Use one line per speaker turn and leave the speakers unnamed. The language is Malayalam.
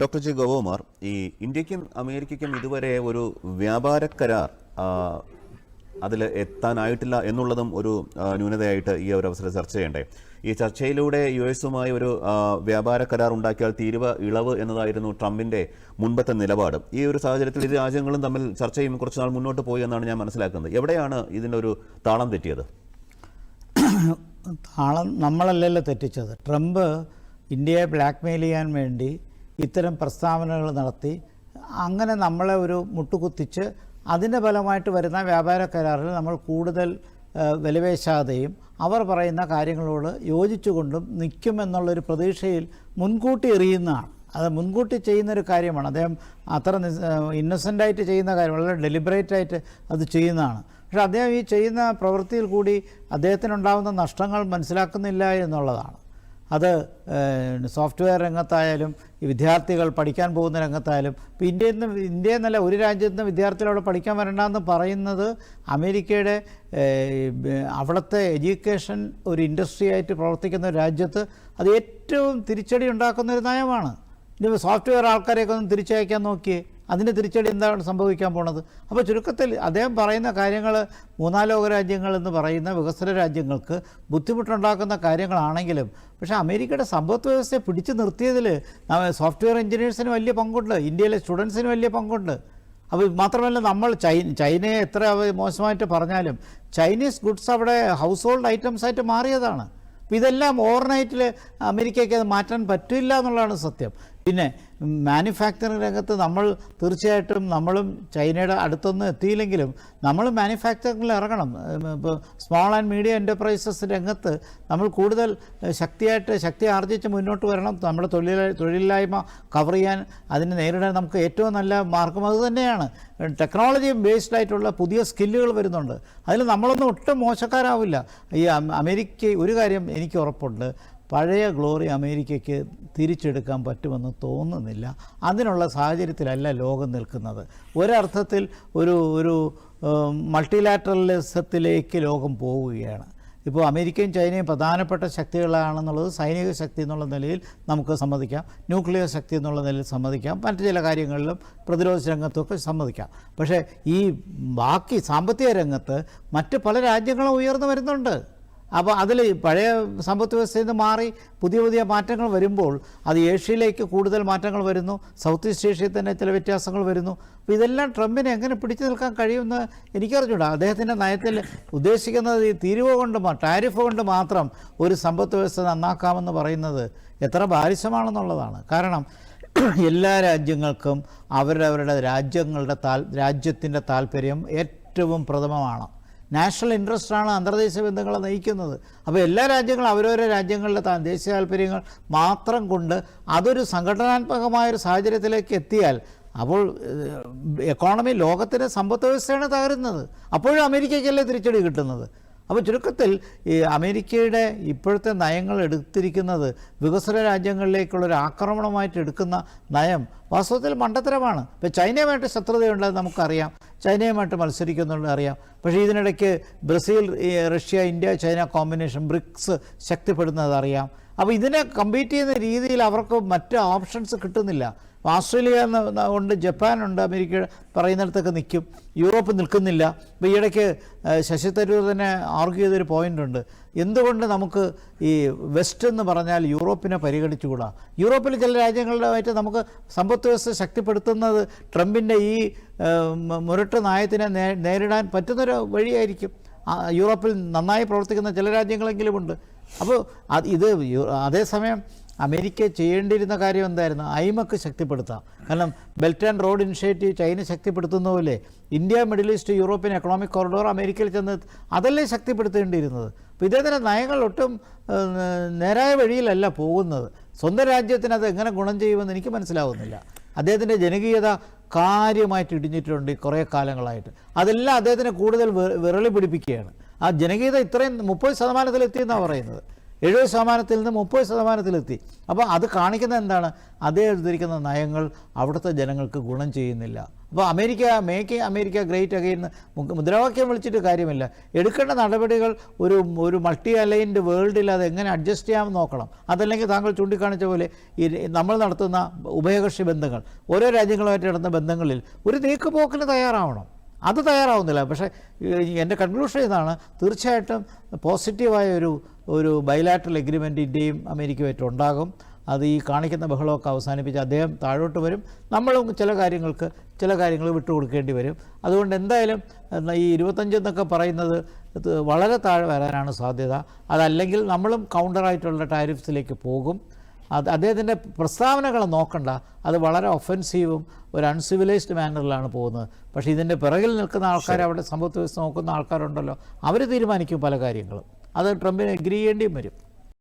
ഡോക്ടർ ജെ ഗോപകുമാർ ഈ ഇന്ത്യക്കും അമേരിക്കയ്ക്കും ഇതുവരെ ഒരു വ്യാപാര കരാർ അതിൽ എത്താനായിട്ടില്ല എന്നുള്ളതും ഒരു ന്യൂനതയായിട്ട് ഈ ഒരു അവസരം ചർച്ച ചെയ്യണ്ടേ? ഈ ചർച്ചയിലൂടെ യു എസുമായി ഒരു വ്യാപാര കരാർ ഉണ്ടാക്കിയാൽ തീരുവ ഇളവ് എന്നതായിരുന്നു ട്രംപിന്റെ മുൻപത്തെ നിലപാട്. ഈ ഒരു സാഹചര്യത്തിൽ ഇരു രാജ്യങ്ങളും തമ്മിൽ ചർച്ചയും കുറച്ചുനാൾ കുറച്ച് നാൾ മുന്നോട്ട് പോയി എന്നാണ് ഞാൻ മനസ്സിലാക്കുന്നത്. എവിടെയാണ് ഇതിന്റെ ഒരു താളം തെറ്റിയത്?
താളം നമ്മളല്ലല്ലോ തെറ്റിച്ചത്. ട്രംപ് ഇന്ത്യയെ ബ്ലാക്ക്മെയിൽ ചെയ്യാൻ വേണ്ടി ഇത്തരം പ്രസ്താവനകൾ നടത്തി അങ്ങനെ നമ്മളെ ഒരു മുട്ടുകുത്തിച്ച് അതിന്റെ ഫലമായിട്ട് വരുന്ന വ്യാപാര കരാറിൽ നമ്മൾ കൂടുതൽ വിലവേശാതെയും അവർ പറയുന്ന കാര്യങ്ങളോട് യോജിച്ചുകൊണ്ടും നിൽക്കുമെന്നുള്ളൊരു പ്രതീക്ഷയിൽ മുൻകൂട്ടി എറിയുന്നതാണ്. അത് മുൻകൂട്ടി ചെയ്യുന്നൊരു കാര്യമാണ്. അദ്ദേഹം അത്ര ഇന്നസെന്റായിട്ട് ചെയ്യുന്ന കാര്യം വളരെ ഡെലിബറേറ്റ് ആയിട്ട് അത് ചെയ്യുന്നതാണ്. പക്ഷേ അദ്ദേഹം ഈ ചെയ്യുന്ന പ്രവൃത്തിയിൽ കൂടി അദ്ദേഹത്തിനുണ്ടാകുന്ന നഷ്ടങ്ങൾ മനസ്സിലാക്കുന്നില്ല എന്നുള്ളതാണ്. അത് സോഫ്റ്റ്വെയർ രംഗത്തായാലും വിദ്യാർത്ഥികൾ പഠിക്കാൻ പോകുന്ന രംഗത്തായാലും ഇപ്പോൾ ഇന്ത്യയിൽ നിന്ന് ഇന്ത്യയിൽ നിന്നല്ല ഒരു രാജ്യത്ത് നിന്ന് അവിടെ പഠിക്കാൻ വരണ്ടെന്ന് പറയുന്നത് അമേരിക്കയുടെ അവിടുത്തെ എഡ്യൂക്കേഷൻ ഒരു ഇൻഡസ്ട്രി ആയിട്ട് പ്രവർത്തിക്കുന്ന രാജ്യത്ത് അത് ഏറ്റവും തിരിച്ചടി ഉണ്ടാക്കുന്ന ഒരു നയമാണ്. ഇനി സോഫ്റ്റ്വെയർ ആൾക്കാരെയൊക്കെ ഒന്ന് തിരിച്ചയക്കാൻ നോക്കിയേ. അതിന്റെ തിരിച്ചടി എന്താണ് സംഭവിക്കാൻ പോണത്? അപ്പോൾ ചുരുക്കത്തിൽ അദ്ദേഹം പറയുന്ന കാര്യങ്ങൾ മൂന്നാലോക രാജ്യങ്ങൾ എന്ന് പറയുന്ന വികസന രാജ്യങ്ങൾക്ക് ബുദ്ധിമുട്ടുണ്ടാക്കുന്ന കാര്യങ്ങളാണെങ്കിലും പക്ഷേ അമേരിക്കയുടെ സമ്പദ് വ്യവസ്ഥയെ പിടിച്ചു നിർത്തിയതിൽ സോഫ്റ്റ്വെയർ എഞ്ചിനീയേഴ്സിന് വലിയ പങ്കുണ്ട് ഇന്ത്യയിലെ സ്റ്റുഡൻസിന് വലിയ പങ്കുണ്ട്. അപ്പോൾ മാത്രമല്ല നമ്മൾ ചൈ ചൈനയെ എത്ര മോശമായിട്ട് പറഞ്ഞാലും ചൈനീസ് ഗുഡ്സ് അവിടെ ഹൗസ് ഹോൾഡ് ഐറ്റംസ് ആയിട്ട് മാറിയതാണ്. അപ്പോൾ ഇതെല്ലാം ഓവർനൈറ്റിൽ അമേരിക്കയ്ക്ക് അത് മാറ്റാൻ പറ്റില്ല എന്നുള്ളതാണ് സത്യം. പിന്നെ മാനുഫാക്ചറിംഗ് രംഗത്ത് നമ്മൾ തീർച്ചയായിട്ടും നമ്മളും ചൈനയുടെ അടുത്തൊന്നും എത്തിയില്ലെങ്കിലും നമ്മൾ മാനുഫാക്ചറിങ്ങിൽ ഇറങ്ങണം. ഇപ്പോൾ സ്മോൾ ആൻഡ് മീഡിയം എന്റർപ്രൈസസ് രംഗത്ത് നമ്മൾ കൂടുതൽ ശക്തിയായിട്ട് ശക്തി ആർജിച്ച് മുന്നോട്ട് വരണം. നമ്മുടെ തൊഴിൽ തൊഴിലില്ലായ്മ കവർ ചെയ്യാൻ അതിനെ നേരിടാൻ നമുക്ക് ഏറ്റവും നല്ല മാർഗം അത് തന്നെയാണ്. ടെക്നോളജി ബേസ്ഡ് ആയിട്ടുള്ള പുതിയ സ്കില്ലുകൾ വരുന്നുണ്ട്. അതിൽ നമ്മളൊന്നും ഒട്ടും മോശക്കാരാവില്ല. ഈ അമേരിക്ക ഒരു കാര്യം എനിക്ക് ഉറപ്പുണ്ട്. പഴയ ഗ്ലോറി അമേരിക്കയ്ക്ക് തിരിച്ചെടുക്കാൻ പറ്റുമെന്ന് തോന്നുന്നില്ല. അതിനുള്ള സാഹചര്യത്തിലല്ല ലോകം നിൽക്കുന്നത്. ഒരർത്ഥത്തിൽ ഒരു ഒരു മൾട്ടിലാറ്ററലിസത്തിലേക്ക് ലോകം പോവുകയാണ്. ഇപ്പോൾ അമേരിക്കയും ചൈനയും പ്രധാനപ്പെട്ട ശക്തികളാണെന്നുള്ളത് സൈനിക ശക്തി എന്നുള്ള നിലയിൽ നമുക്ക് സമ്മതിക്കാം. ന്യൂക്ലിയർ ശക്തി എന്നുള്ള നിലയിൽ സമ്മതിക്കാം. മറ്റു ചില കാര്യങ്ങളിലും പ്രതിരോധ രംഗത്തൊക്കെ സമ്മതിക്കാം. പക്ഷേ ഈ ബാക്കി സാമ്പത്തിക രംഗത്ത് മറ്റ് പല രാജ്യങ്ങളും ഉയർന്നു വരുന്നുണ്ട്. അപ്പോൾ അതിൽ പഴയ സമ്പത്ത് വ്യവസ്ഥയിൽ നിന്ന് മാറി പുതിയ പുതിയ മാറ്റങ്ങൾ വരുമ്പോൾ അത് ഏഷ്യയിലേക്ക് കൂടുതൽ മാറ്റങ്ങൾ വരുന്നു സൗത്ത് ഈസ്റ്റ് ഏഷ്യയിൽ തന്നെ ചില വ്യത്യാസങ്ങൾ വരുന്നു. അപ്പോൾ ഇതെല്ലാം ട്രംപിനെ എങ്ങനെ പിടിച്ചു നിൽക്കാൻ കഴിയുമെന്ന് എനിക്കറിഞ്ഞൂടാ. അദ്ദേഹത്തിന്റെ നയത്തിൽ ഉദ്ദേശിക്കുന്നത് ഈ തീരുവ കൊണ്ട് ടാരിഫ് കൊണ്ട് മാത്രം ഒരു സമ്പത്ത് വ്യവസ്ഥ നന്നാക്കാമെന്ന് പറയുന്നത് എത്ര ബാലിശമാണെന്നുള്ളതാണ്. കാരണം എല്ലാ രാജ്യങ്ങൾക്കും അവരവരുടെ രാജ്യങ്ങളുടെ താൽ രാജ്യത്തിന്റെ താല്പര്യം ഏറ്റവും പ്രഥമമാണ്. നാഷണൽ ഇൻട്രസ്റ്റാണ് അന്തർദേശീയ ബന്ധങ്ങളെ നയിക്കുന്നത്. അപ്പോൾ എല്ലാ രാജ്യങ്ങളും അവരവരുടെ രാജ്യങ്ങളിലെ താൻ ദേശീയ താല്പര്യങ്ങൾ മാത്രം കൊണ്ട് അതൊരു സംഘടനാത്മകമായ ഒരു സാഹചര്യത്തിലേക്ക് എത്തിയാൽ അപ്പോൾ എക്കോണമി ലോകത്തിന്റെ സമ്പദ് വ്യവസ്ഥയാണ് തകരുന്നത്. അപ്പോഴും അമേരിക്കയ്ക്കല്ലേ തിരിച്ചടി കിട്ടുന്നത്? അപ്പോൾ ചുരുക്കത്തിൽ ഈ അമേരിക്കയുടെ ഇപ്പോഴത്തെ നയങ്ങൾ എടുത്തിരിക്കുന്നത് വികസന രാജ്യങ്ങളിലേക്കുള്ളൊരു ആക്രമണമായിട്ട് എടുക്കുന്ന നയം വാസ്തവത്തിൽ മണ്ടത്തരമാണ്. ഇപ്പോൾ ചൈനയുമായിട്ട് ശത്രുതയുണ്ടെന്ന് നമുക്കറിയാം. ചൈനയുമായിട്ട് മത്സരിക്കുന്നുണ്ട് അറിയാം. പക്ഷേ ഇതിനിടയ്ക്ക് Brazil Russia India China combination BRICS ശക്തിപ്പെടുന്നത് അറിയാം. അപ്പോൾ ഇതിനെ കമ്പീറ്റ് ചെയ്യുന്ന രീതിയിൽ അവർക്ക് മറ്റ് ഓപ്ഷൻസ് കിട്ടുന്നില്ല. ഓസ്ട്രേലിയ ഉണ്ട് ജപ്പാനുണ്ട് അമേരിക്ക പറയുന്നിടത്തൊക്കെ നിൽക്കും. യൂറോപ്പ് നിൽക്കുന്നില്ല. ഇപ്പോൾ ഈയിടയ്ക്ക് ശശി തരൂർ തന്നെ ആർഗ്യൂ ചെയ്തൊരു പോയിന്റ് ഉണ്ട്. എന്തുകൊണ്ട് നമുക്ക് ഈ വെസ്റ്റ് എന്ന് പറഞ്ഞാൽ യൂറോപ്പിനെ പരിഗണിച്ചുകൂടാ? യൂറോപ്പിൽ ചില രാജ്യങ്ങളുമായിട്ട് നമുക്ക് സമ്പദ് വ്യവസ്ഥ ശക്തിപ്പെടുത്തുന്നത് ട്രംപിന്റെ ഈ മുരട്ട് നയത്തിനെ നേരിടാൻ പറ്റുന്നൊരു വഴിയായിരിക്കും. യൂറോപ്പിൽ നന്നായി പ്രവർത്തിക്കുന്ന ചില രാജ്യങ്ങളെങ്കിലുമുണ്ട് അപ്പോൾ ഇത് അതേസമയം അമേരിക്ക ചെയ്യേണ്ടിയിരുന്ന കാര്യം എന്തായിരുന്നു? ഐമക്ക് ശക്തിപ്പെടുത്താം. കാരണം belt and road initiative China ശക്തിപ്പെടുത്തുന്ന പോലെ India middle east European economic corridor അമേരിക്കയിൽ ചെന്ന് അതല്ലേ ശക്തിപ്പെടുത്തേണ്ടിയിരുന്നത്? അപ്പോൾ ഇദ്ദേഹത്തിന്റെ നയങ്ങൾ ഒട്ടും നേരായ വഴിയിലല്ല പോകുന്നത്. സ്വന്തം രാജ്യത്തിന് അത് എങ്ങനെ ഗുണം ചെയ്യുമെന്ന് എനിക്ക് മനസ്സിലാവുന്നില്ല. അദ്ദേഹത്തിന്റെ ജനകീയത കാര്യമായിട്ട് ഇടിഞ്ഞിട്ടുണ്ട് കുറേ കാലങ്ങളായിട്ട്. അതെല്ലാം അദ്ദേഹത്തിന് കൂടുതൽ വിരളി പിടിപ്പിക്കുകയാണ്. ആ ജനകീയത ഇത്രയും മുപ്പത് ശതമാനത്തിലെത്തിയെന്നാണ് പറയുന്നത്. എഴുപത് ശതമാനത്തിൽ നിന്ന് മുപ്പത് ശതമാനത്തിലെത്തി. അപ്പോൾ അത് കാണിക്കുന്നത് എന്താണ്? അതേ എഴുതിരിക്കുന്ന നയങ്ങൾ അവിടുത്തെ ജനങ്ങൾക്ക് ഗുണം ചെയ്യുന്നില്ല. അപ്പോൾ America make America great again മുദ്രാവാക്യം വിളിച്ചിട്ട് കാര്യമില്ല. എടുക്കേണ്ട നടപടികൾ ഒരു ഒരു മൾട്ടി അലൈൻഡ് വേൾഡിൽ അത് എങ്ങനെ അഡ്ജസ്റ്റ് ചെയ്യാമെന്ന് നോക്കണം. അതല്ലെങ്കിൽ താങ്കൾ ചൂണ്ടിക്കാണിച്ച പോലെ ഈ നമ്മൾ നടത്തുന്ന ഉഭയകക്ഷി ബന്ധങ്ങൾ ഓരോ രാജ്യങ്ങളുമായിട്ട് നടത്തുന്ന ബന്ധങ്ങളിൽ ഒരു നീക്കുപോക്കിന് തയ്യാറാവണം. അത് തയ്യാറാവുന്നില്ല. പക്ഷേ എന്റെ കൺക്ലൂഷൻ ഇതാണ് തീർച്ചയായിട്ടും പോസിറ്റീവായ ഒരു ഒരു ബൈലാറ്ററൽ എഗ്രിമെന്റ് ഇന്ത്യയും അമേരിക്കയുമായിട്ട് ഉണ്ടാകും അത് ഈ കാണിക്കുന്ന ബഹളമൊക്കെ അവസാനിപ്പിച്ച് അദ്ദേഹം താഴോട്ട് വരും. നമ്മളും ചില കാര്യങ്ങൾക്ക് ചില കാര്യങ്ങൾ വിട്ടുകൊടുക്കേണ്ടി വരും. അതുകൊണ്ട് എന്തായാലും ഈ ഇരുപത്തഞ്ച് എന്നൊക്കെ പറയുന്നത് വളരെ താഴെ വരാനാണ് സാധ്യത. അതല്ലെങ്കിൽ നമ്മളും കൗണ്ടറായിട്ടുള്ള ടാരിഫ്സിലേക്ക് പോകും. അത് അദ്ദേഹത്തിന്റെ പ്രസ്താവനകൾ നോക്കണ്ട. അത് വളരെ ഒഫൻസീവും ഒരു അൺസിവിലൈസ്ഡ് മാനറിലാണ് പോകുന്നത്. പക്ഷേ ഇതിന്റെ പിറകിൽ നിൽക്കുന്ന ആൾക്കാർ അവിടെ സമ്പത്ത് വെച്ച് നോക്കുന്ന ആൾക്കാരുണ്ടല്ലോ. അവർ തീരുമാനിക്കും പല കാര്യങ്ങളും. അത് ട്രംപിന് എഗ്രി ചെയ്യേണ്ടിയും വരും.